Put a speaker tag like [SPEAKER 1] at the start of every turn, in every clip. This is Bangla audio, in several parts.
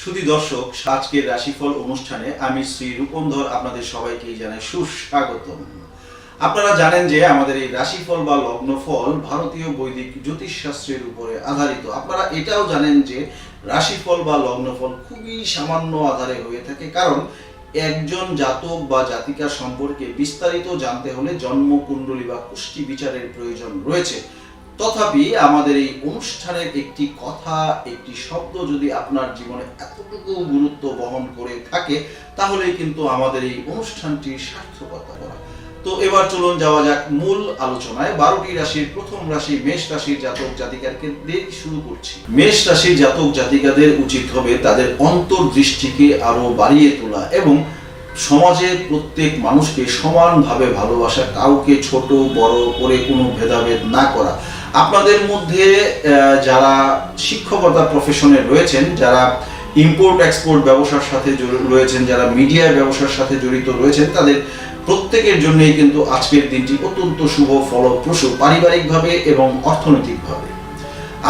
[SPEAKER 1] শুধু দর্শক আজকের রাশিফল অনুষ্ঠানে আমি শ্রী রূপমধর আপনাদের সবাইকেই জানাই সুস্বাগতম। আপনারা জানেন যে আমাদের এই রাশিফল বা লগ্নফল ভারতীয় বৈদিক জ্যোতিষশাস্ত্রের উপরে আধারিত। আপনারা এটাও জানেন যে রাশিফল বা লগ্নফল খুবই সামান্য আধারে হয়ে থাকে। কারণ একজন জাতক বা জাতিকা সম্পর্কে বিস্তারিত জানতে হলে জন্মকুণ্ডলী বা কুষ্টি বিচারের প্রয়োজন রয়েছে। তথাপি আমাদের এই অনুষ্ঠানের একটি কথা, একটি শব্দ যদি আপনার জীবনে এতটুকু গুরুত্ব বহন করে থাকে, তাহলেই কিন্তু আমাদের এই অনুষ্ঠানটির সার্থকতা করা। তো এবার চলুন যাওয়া যাক মূল আলোচনায়। বারোটি রাশির প্রথম রাশি মেষ রাশির জাতক জাতিকাকে দিয়ে শুরু করছি। মেষ রাশির জাতক জাতিকাদের উচিত হবে তাদের অন্তর্দৃষ্টিকে আরও বাড়িয়ে তোলা এবং সমাজের প্রত্যেক মানুষকে সমানভাবে ভালোবাসা, কাউকে ছোট, বড় করে কোনো ভেদাভেদ না করা। আপনাদের মধ্যে যারা শিক্ষকতা প্রফেশনে রয়েছেন, যারা ইম্পোর্ট এক্সপোর্ট ব্যবসার সাথে রয়েছেন, যারা মিডিয়া ব্যবসার সাথে জড়িত রয়েছেন, তাদের প্রত্যেকের জন্যই কিন্তু আজকের দিনটি অত্যন্ত শুভ, ফলপ্রসূ, পারিবারিকভাবে এবং অর্থনৈতিকভাবে।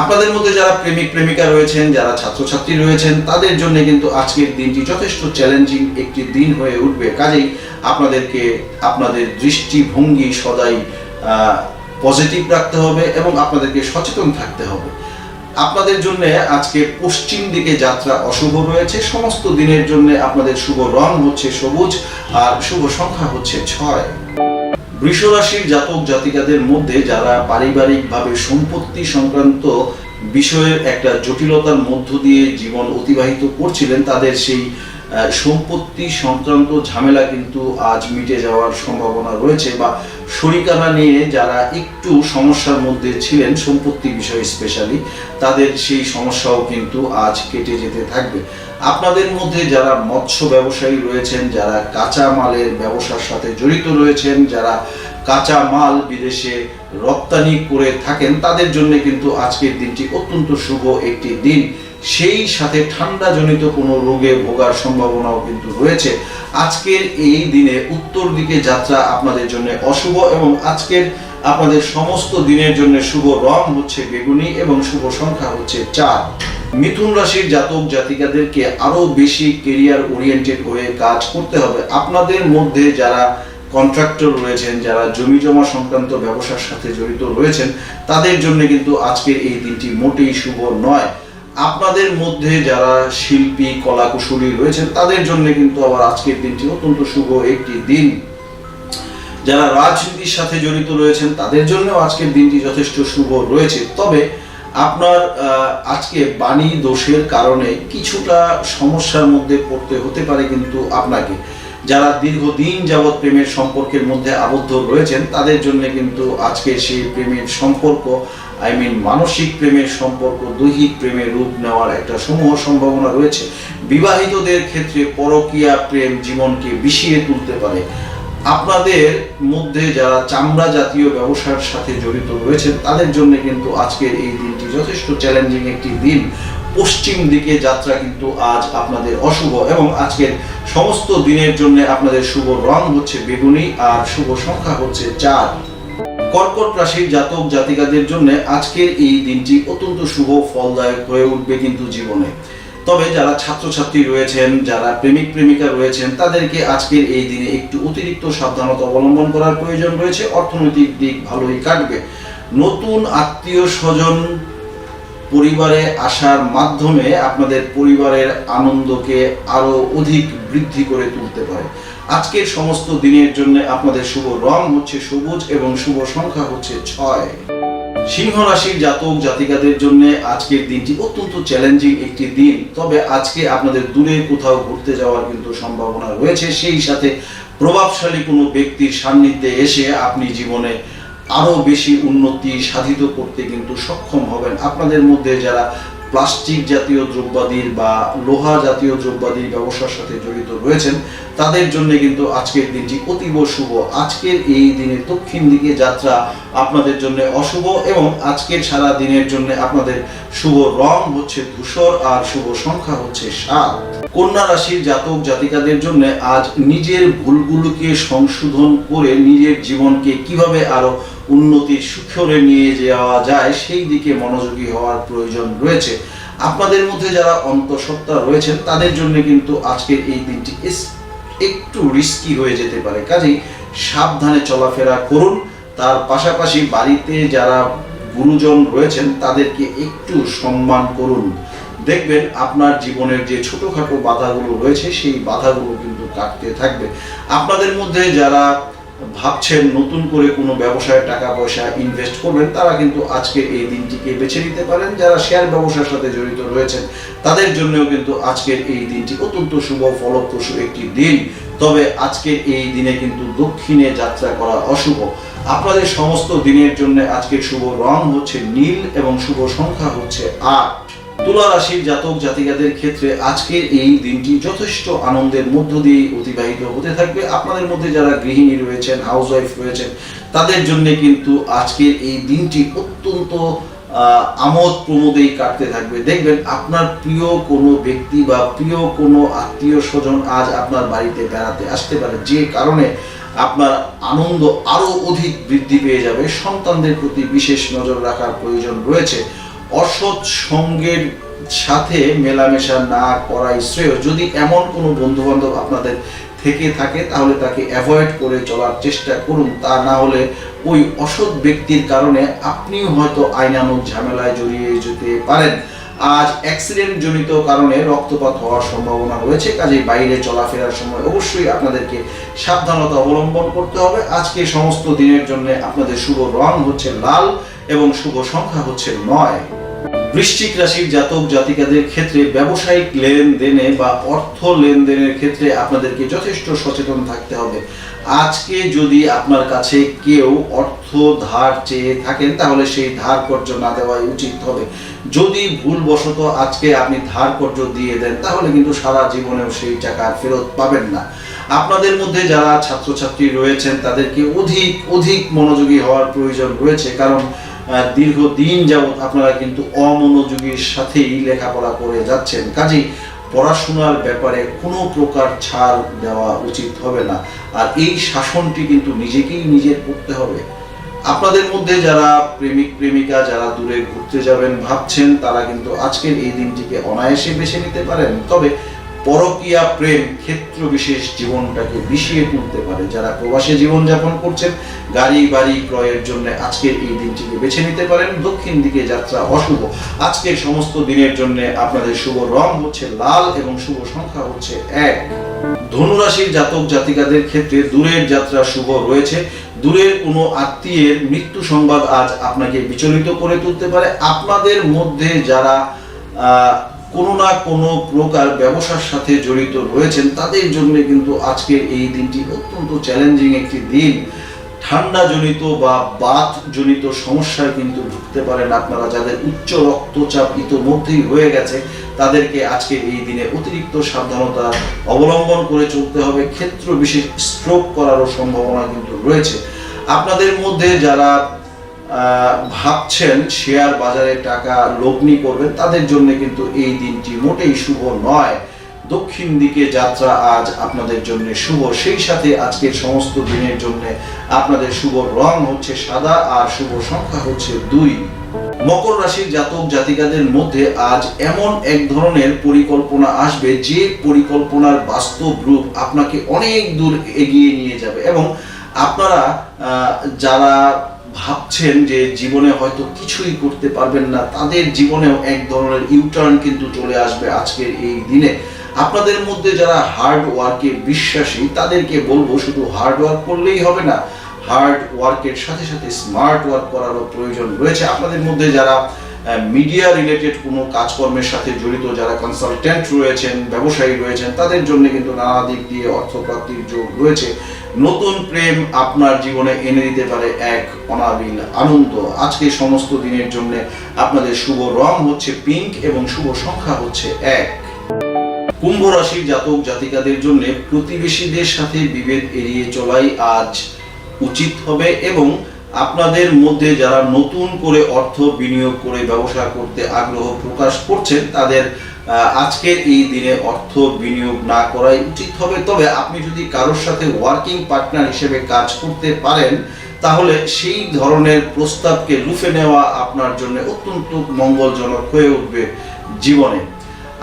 [SPEAKER 1] আপনাদের মধ্যে যারা প্রেমিক, প্রেমিকা রয়েছেন, যারা ছাত্রছাত্রী রয়েছেন, তাদের জন্য কিন্তু আজকের দিনটি যথেষ্ট চ্যালেঞ্জিং একটি দিন হয়ে উঠবে। কাজেই আপনাদেরকে, আপনাদের দৃষ্টিভঙ্গি সদাই পজিটিভ রাখতে হবে এবং আপনাদেরকে সচেতন থাকতে হবে। আপনাদের জন্য আজকে পশ্চিম দিকে যাত্রা অশুভ রয়েছে। সমস্ত দিনের জন্য আপনাদের শুভ রং হচ্ছে সবুজ আর শুভ সংখ্যা হচ্ছে ছয়। বৃষ রাশির জাতক জাতিকাদের মধ্যে যারা পারিবারিকভাবে সম্পত্তি সংক্রান্ত বিষয়ের একটা জটিলতার মধ্য দিয়ে জীবন অতিবাহিত করছিলেন, তাদের সেই সম্পত্তি সংক্রান্ত ঝামেলা কিন্তু আজ মিটে যাওয়ার সম্ভাবনা রয়েছে বা শরিকানা নিয়ে যারা একটু সমস্যার মধ্যে ছিলেন, সম্পত্তি বিষয়ে স্পেশালি তাদের সেই সমস্যাও কিন্তু আজ কেটে যেতে থাকবে। আপনাদের মধ্যে যারা মৎস্য ব্যবসায়ী রয়েছেন, যারা কাঁচা মালের ব্যবসার সাথে জড়িত রয়েছেন, যারা কাঁচা মাল বিদেশে রপ্তানি করে থাকেন, তাদের জন্য কিন্তু আজকের দিনটি অত্যন্ত শুভ একটি দিন। সেই সাথে ঠান্ডা জনিত কোনো রোগে ভোগার সম্ভাবনাও কিন্তু রয়েছে। আজকের এই দিনে উত্তর দিকে যাত্রা আপনাদের জন্য অশুভ এবং আজকের আপনাদের সমস্ত দিনের জন্য শুভ রং হচ্ছে বেগুনি এবং শুভ সংখ্যা হচ্ছে চার। মিথুন রাশির জাতক জাতিকাদেরকে আরও বেশি কেরিয়ার ওরিয়েন্টেড হয়ে কাজ করতে হবে। আপনাদের মধ্যে যারা কন্ট্রাক্টর রয়েছেন, যারা জমি জমা সংক্রান্ত ব্যবসার সাথে জড়িত রয়েছেন, তাদের জন্য কিন্তু আজকের এই দিনটি মোটেই শুভ নয়। আপনাদের মধ্যে যারা শিল্পী, কলাকুশলী রয়েছেন, তাদের জন্য কিন্তু আবার আজকের দিনটি অত্যন্ত শুভ একটি দিন। যারা রাজনীতির সাথে জড়িত রয়েছেন, তাদের জন্য আজকের দিনটি যথেষ্ট শুভ রয়েছে। তবে আপনার আজকে বাণী দোষের কারণে কিছুটা সমস্যার মধ্যে পড়তে হতে পারে কিন্তু আপনাকে। যারা দীর্ঘদিন যাবৎ প্রেমের সম্পর্কের মধ্যে আবদ্ধ রয়েছেন, তাদের জন্য কিন্তু আজকে সেই প্রেমের সম্পর্ক আই মিন মানসিক প্রেমের সম্পর্ক, দৈহিক প্রেমের রূপ নেওয়ার একটা সমূহ সম্ভাবনা রয়েছে। বিবাহিতদের ক্ষেত্রে পরকীয়া প্রেম জীবনকে বিষিয়ে তুলতে পারে। আপনাদের মধ্যে যারা চামড়া জাতীয় ব্যবসার সাথে জড়িত রয়েছেন, তাদের জন্য কিন্তু আজকের এই দিনটি যথেষ্ট চ্যালেঞ্জিং একটি দিন। পশ্চিম দিকে যাত্রা কিন্তু আজ আপনাদের অশুভ এবং আজকের সমস্ত দিনের জন্য আপনাদের শুভ রং হচ্ছে বেগুনি আর শুভ সংখ্যা হচ্ছে চার। কর্কট রাশির জাতক জাতিকাদের জন্য আজকের এই দিনটি অত্যন্ত শুভ, ফলদায়ক হয়ে উঠবে কিন্তু জীবনে। তবে যারা ছাত্রছাত্রী রয়েছেন, যারা প্রেমিক প্রেমিকা রয়েছেন, তাদেরকে আজকের এই দিনে একটু অতিরিক্ত সাবধানতা অবলম্বন করার প্রয়োজন রয়েছে। অর্থনৈতিক দিক ভালোই কাটবে। নতুন আত্মীয় স্বজন পরিবারে আসার মাধ্যমে আপনাদের পরিবারের আনন্দকে আরও অধিক বৃদ্ধি করে তুলতে পারে। আজকের সমস্ত দিনের জন্য আপনাদের শুভ রং হচ্ছে সবুজ এবং শুভ সংখ্যা হচ্ছে ছয়। সিংহ রাশির জাতক জাতিকাদের জন্য আজকের দিনটি অত্যন্ত চ্যালেঞ্জিং একটি দিন। তবে আজকে আপনাদের দূরে কোথাও ঘুরতে যাওয়ার কিন্তু সম্ভাবনা রয়েছে। সেই সাথে প্রভাবশালী কোনো ব্যক্তির সান্নিধ্যে এসে আপনি জীবনে আরও বেশি উন্নতি সাধিত করতে কিন্তু সক্ষম হবেন। আপনাদের মধ্যে যারা প্লাস্টিক জাতীয় দ্রব্যাদির বা লোহা জাতীয় দ্রব্যাদির ব্যবসার সাথে জড়িত রয়েছেন, তাদের জন্য কিন্তু আজকের দিনটি অতীব শুভ। আজকের এই দিনে দক্ষিণ দিকে যাত্রা আপনাদের জন্য অশুভ এবং আজকের সারা দিনের জন্য আপনাদের শুভ রং হচ্ছে ধূসর আর শুভ সংখ্যা হচ্ছে সাত। কন্যা রাশির জাতক জাতিকাদের জন্য আজ নিজের ভুলগুলোকে সংশোধন করে নিজের জীবনকে কীভাবে আরও উন্নতির সুখরে নিয়ে যাওয়া যায়, সেই দিকে মনোযোগী হওয়ার প্রয়োজন রয়েছে। আপনাদের মধ্যে যারা অন্তঃসত্ত্বা রয়েছেন, তাদের জন্য কিন্তু আজকের এই দিনটি একটু রিস্কি হয়ে যেতে পারে। কাজেই সাবধানে চলাফেরা করুন। তার পাশাপাশি বাড়িতে যারা গুরুজন রয়েছেন, তাদেরকে একটু সম্মান করুন। দেখবেন আপনার জীবনের যে ছোটখাটো বাধাগুলো রয়েছে, সেই বাধাগুলো কিন্তু কাটতে থাকবে। আপনাদের মধ্যে যারা ভাবছেন নতুন করে কোনো ব্যবসায় টাকা পয়সা ইনভেস্ট করবেন, তারা কিন্তু আজকের এই দিনটিকে বেছে নিতে পারেন। যারা শেয়ার ব্যবসার সাথে জড়িত রয়েছেন, তাদের জন্যও কিন্তু আজকের এই দিনটি অত্যন্ত শুভ, ফলপ্রসূ একটি দিন। তবে আজকের এই দিনে কিন্তু দক্ষিণে যাত্রা করা অশুভ। আপনাদের সমস্ত দিনের জন্য আজকের শুভ রং হচ্ছে নীল এবং শুভ সংখ্যা হচ্ছে আট। তুলা রাশির জাতক জাতিকাদের ক্ষেত্রে আজকের এই দিনটি যথেষ্ট আনন্দের মধ্য দিয়ে অতিবাহিত হতে থাকবে। আপনাদের মধ্যে যারা গৃহিণী রয়েছেন হাউসওয়াইফ রয়েছেন, তাদের জন্য কিন্তু আজকের এই দিনটি অত্যন্ত আমোদ প্রমোদেই কাটতে থাকবে। দেখবেন আপনার প্রিয় কোনো ব্যক্তি বা প্রিয় কোনো আত্মীয় স্বজন আজ আপনার বাড়িতে বেড়াতে আসতে পারে। যে কারণে আপনার আনন্দ আরও অধিক বৃদ্ধি পেয়ে যাবে। সন্তানদের প্রতি বিশেষ নজর রাখার প্রয়োজন রয়েছে। অসৎ সঙ্গের সাথে মেলামেশা না করাই শ্রেয়। যদি এমন কোনো বন্ধু বান্ধব আপনাদের থেকে থাকে, তাহলে তাকে অ্যাভয়েড করে চলার চেষ্টা করুন। তা না হলে ওই অসৎ ব্যক্তির কারণে আপনিও হয়তো আইনানুক ঝামেলায় জড়িয়ে যেতে পারেন। আজ অ্যাক্সিডেন্ট জনিত কারণে রক্তপাত হওয়ার সম্ভাবনা রয়েছে, কাজেই বাইরে চলাফেরার সময় অবশ্যই আপনাদেরকে সাবধানতা অবলম্বন করতে হবে। আজকে সমস্ত দিনের জন্য আপনাদের শুভ রং হচ্ছে লাল এবং শুভ সংখ্যা হচ্ছে নয়। বৃশ্চিক রাশির জাতক জাতিকাদের ক্ষেত্রে ব্যবসায়িক লেনদেনে বা অর্থ লেনদেনের ক্ষেত্রে আপনাদেরকে যথেষ্ট সচেতন থাকতে হবে। আজকে যদি আপনার কাছে কেউ অর্থ ধার চেয়ে থাকেন, তাহলে সেই ধার কর্য না দেওয়াই উচিত হবে। যদি ভুলবশত আজকে আপনি ধার কর্য দিয়ে দেন, তাহলে কিন্তু সারা জীবনেও সেই টাকা ফেরত পাবেন না। আপনাদের মধ্যে যারা ছাত্রছাত্রী রয়েছেন, তাদেরকে অধিক অধিক মনোযোগী হওয়ার প্রয়োজন রয়েছে। কারণ দীর্ঘদিন যাবৎ আপনারা কিন্তু অমনোযোগীর সাথেই লেখাপড়া করে যাচ্ছেন। কাজেই পড়াশোনার ব্যাপারে কোনো প্রকার ছাড় দেওয়া উচিত হবে না। আর এই শাসনটি কিন্তু নিজেকেই নিজের করতে হবে। আপনাদের মধ্যে যারা প্রেমিক, প্রেমিকা, যারা দূরে ঘুরতে যাবেন, ভাবছেন, তারা কিন্তু আজকের এই দিনটিকে অনায়াসে বেছে নিতে পারেন। তবে পরকীয়া প্রেম ক্ষেত্র বিশেষ জীবনটাকে বিষিয়ে তুলতে পারে। যারা প্রবাসে জীবনযাপন করছেন, গাড়ি, বাড়ি ক্রয়ের জন্য আজকের এই দিনটিকে বেছে নিতে পারেন। দক্ষিণ দিকে যাত্রা অশুভ। আজকের সমস্ত দিনের জন্য আপনাদের শুভ রং হচ্ছে লাল এবং শুভ সংখ্যা হচ্ছে এক। ধনুরাশির জাতক জাতিকাদের ক্ষেত্রে দূরের যাত্রা শুভ রয়েছে। দূরের কোনো আত্মীয়ের মৃত্যু সংবাদ আজ আপনাকে বিচলিত করে তুলতে পারে। আপনাদের মধ্যে যারা কোনো না কোনো প্রকার ব্যবসার সাথে জড়িত রয়েছেন, তাদের জন্য কিন্তু আজকের এই দিনটি অত্যন্ত চ্যালেঞ্জিং একটি দিন। ঠান্ডা জনিত বা বাত জনিত সমস্যায় কিন্তু ভুগতে পারেন আপনারা যাদের উচ্চ রক্তচাপ ইতোমধ্যেই হয়ে গেছে, তাদেরকে আজকে এই দিনে অতিরিক্ত সাবধানতা অবলম্বন করে চলতে হবে। ক্ষেত্র বিশেষ স্ট্রোক করারও সম্ভাবনা কিন্তু রয়েছে। আপনাদের মধ্যে যারা ভাবছেন শেয়ার বাজারে টাকা লগ্নি করবেন, তাদের জন্য কিন্তু এই দিনটি মোটেই শুভ নয়। দক্ষিণ দিকে যাত্রা আজ আপনাদের জন্য শুভ। সেই সাথে আজকের সমস্ত দিনের জন্য আপনাদের শুভ রং হচ্ছে সাদা আর শুভ সংখ্যা হচ্ছে দুই। মকর রাশির জাতক জাতিকাদের মধ্যে আজ এমন এক ধরনের পরিকল্পনা আসবে, যে পরিকল্পনার বাস্তব রূপ আপনাকে অনেক দূর এগিয়ে নিয়ে যাবে এবং আপনারা যারা ভাবছেন যে জীবনে হয়তো কিছুই করতে পারবেন না, তাদের জীবনেও এক ধরনের ইউটার্ন কিন্তু চলে আসবে আজকের এই দিনে। আপনাদের মধ্যে যারা হার্ড ওয়ার্কে বিশ্বাসী, তাদেরকে বলব শুধু হার্ড ওয়ার্ক করলেই হবে না হার্ড ওয়ার্কের সাথে সাথে স্মার্ট ওয়ার্ক করারও প্রয়োজন রয়েছে। আপনাদের মধ্যে যারা মিডিয়া রিলেটেড কোনো কাজকর্মের সাথে জড়িত যারা কনসালটেন্ট রয়েছেন, ব্যবসায়ী রয়েছেন, তাদের জন্য কিন্তু নানা দিক দিয়ে অর্থপ্রাপ্তির যোগ রয়েছে। নতুন প্রেম আপনার জীবনে এনে দিতে পারে এক অনাবিল আনন্দ। আজকে সমস্ত দিনের জন্য আপনাদের শুভ রং হচ্ছে পিঙ্ক এবং শুভ সংখ্যা হচ্ছে এক। কুম্ভ রাশির জাতক জাতিকাদের জন্য প্রতিবেশীদের সাথে বিভেদ এড়িয়ে চলাই আজ উচিত হবে এবং আপনাদের মধ্যে যারা নতুন করে অর্থ বিনিয়োগ করে ব্যবসা করতে আগ্রহ প্রকাশ করছেন, তাদের আজকের এই দিনে অর্থ বিনিয়োগ না করাই উচিত হবে। তবে আপনি যদি কারোর সাথে ওয়ার্কিং পার্টনার হিসেবে কাজ করতে পারেন, তাহলে সেই ধরনের প্রস্তাবকে লুফে নেওয়া আপনার জন্য অত্যন্ত মঙ্গলজনক হয়ে উঠবে জীবনে।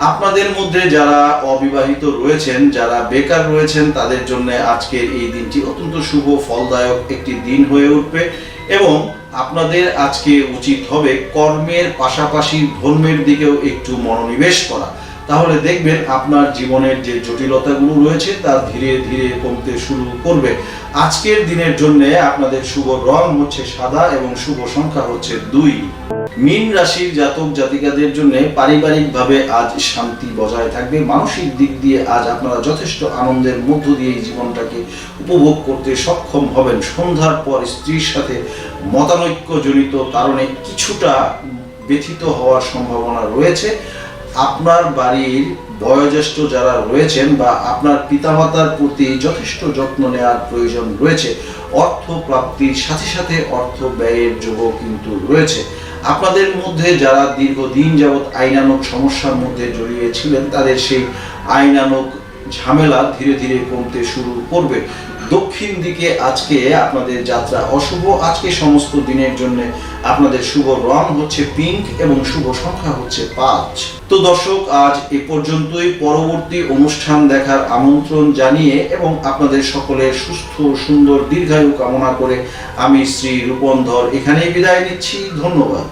[SPEAKER 1] আপনাদের মধ্যে যারা অবিবাহিত রয়েছেন, যারা বেকার রয়েছেন, তাদের জন্য আজকের এই দিনটি অত্যন্ত শুভ, ফলদায়ক একটি দিন হয়ে উঠবে এবং আপনাদের আজকে উচিত হবে কর্মের পাশাপাশি ধর্মের দিকেও একটু মনোনিবেশ করা। তাহলে দেখবেন আপনার জীবনের যে জটিলতাগুলো রয়েছে তা ধীরে ধীরে কমতে শুরু করবে। আজকের দিনের জন্য আপনাদের শুভ রং হচ্ছে সাদা এবং শুভ সংখ্যা হচ্ছে দুই। মীন রাশির জাতক জাতিকাদের জন্য পারিবারিকভাবে আজ শান্তি বজায় থাকবে। মানসিক দিক দিয়ে আজ আপনারা যথেষ্ট আনন্দের মধ্য দিয়ে এই জীবনটাকে উপভোগ করতে সক্ষম হবেন। সন্ধ্যার পর স্ত্রীর সাথে মতানৈক্যজনিত কারণে কিছুটা ব্যথিত হওয়ার সম্ভাবনা রয়েছে। আপনার বাড়ির বয়োজ্যেষ্ঠ যারা রয়েছেন বা আপনার পিতামাতার প্রতি যথেষ্ট যত্ন নেওয়ার প্রয়োজন রয়েছে, অর্থ প্রাপ্তির সাথে সাথে অর্থ ব্যয়ের যোগও কিন্তু রয়েছে। আপনাদের মধ্যে যারা দীর্ঘদিন যাবৎ আইনানুক সমস্যার মধ্যে জড়িয়েছিলেন তাদের সেই আইনানুক ঝামেলা ধীরে ধীরে কমতে শুরু করবে। দক্ষিণ দিকে আজকে আপনাদের যাত্রা অশুভ। আজকে সমস্ত দিনের জন্য আপনাদের শুভ রং হচ্ছে পিঙ্ক এবং শুভ সংখ্যা হচ্ছে পাঁচ। তো দর্শক, আজ এ পর্যন্তই। পরবর্তী অনুষ্ঠান দেখার আমন্ত্রণ জানিয়ে এবং আপনাদের সকলের সুস্থ, সুন্দর, দীর্ঘায়ু কামনা করে আমি শ্রী রূপন ধর এখানেই বিদায় নিচ্ছি। ধন্যবাদ।